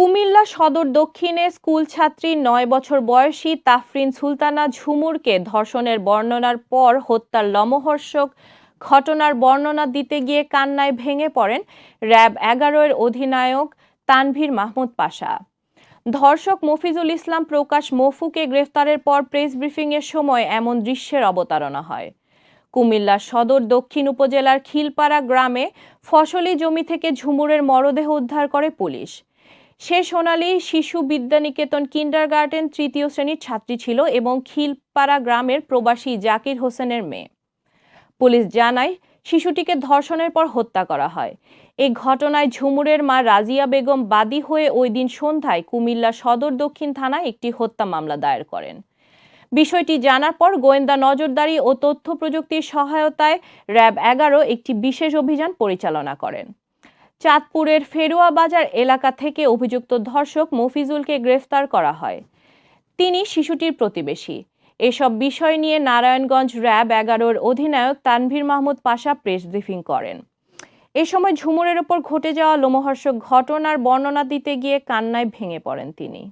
কুমিল্লা সদর দক্ষিণে স্কুল ছাত্রী নয় বছর বয়সী তাফরিন সুলতানা ঝুমুরকে ধর্ষণের বর্ণনার পর হত্যার লমহর্ষক ঘটনার বর্ণনা দিতে গিয়ে কান্নায় ভেঙে পড়েন র্যাব এগারোর অধিনায়ক তানভীর মাহমুদ পাশা। ধর্ষক মফিজুল ইসলাম প্রকাশ মফুকে গ্রেফতারের পর প্রেস ব্রিফিংয়ের সময় এমন দৃশ্যের অবতারণা হয়। কুমিল্লা সদর দক্ষিণ উপজেলার খিলপাড়া গ্রামে ফসলি জমি থেকে ঝুমুরের মরদেহ উদ্ধার করে পুলিশ। সে সোনালী শিশু বিদ্যানিকেতন কিন্ডারগার্টেন তৃতীয় শ্রেণির ছাত্রী ছিল এবং খিলপাড়া গ্রামের প্রবাসী জাকির হোসেনের মেয়ে। পুলিশ জানায়, শিশুটিকে ধর্ষণের পর হত্যা করা হয়। এই ঘটনায় ঝুমুরের মা রাজিয়া বেগম বাদী হয়ে ওই দিন সন্ধ্যায় কুমিল্লা সদর দক্ষিণ থানায় একটি হত্যা মামলা দায়ের করেন। বিষয়টি জানার পর গোয়েন্দা নজরদারি ও তথ্য প্রযুক্তির সহায়তায় র্যাব এগারো একটি বিশেষ অভিযান পরিচালনা করেন। চাঁদপুরের ফেরুয়া বাজার এলাকা থেকে অভিযুক্ত ধর্ষক মফিজুলকে গ্রেফতার করা হয়। তিনি শিশুটির প্রতিবেশী। এসব বিষয় নিয়ে নারায়ণগঞ্জ র্যাব এগারোর অধিনায়ক তানভীর মাহমুদ পাশা প্রেস ব্রিফিং করেন। এ সময় ঝুমুরের ওপর ঘটে যাওয়া লোমহর্ষক ঘটনার বর্ণনা দিতে গিয়ে কান্নায় ভেঙে পড়েন তিনি।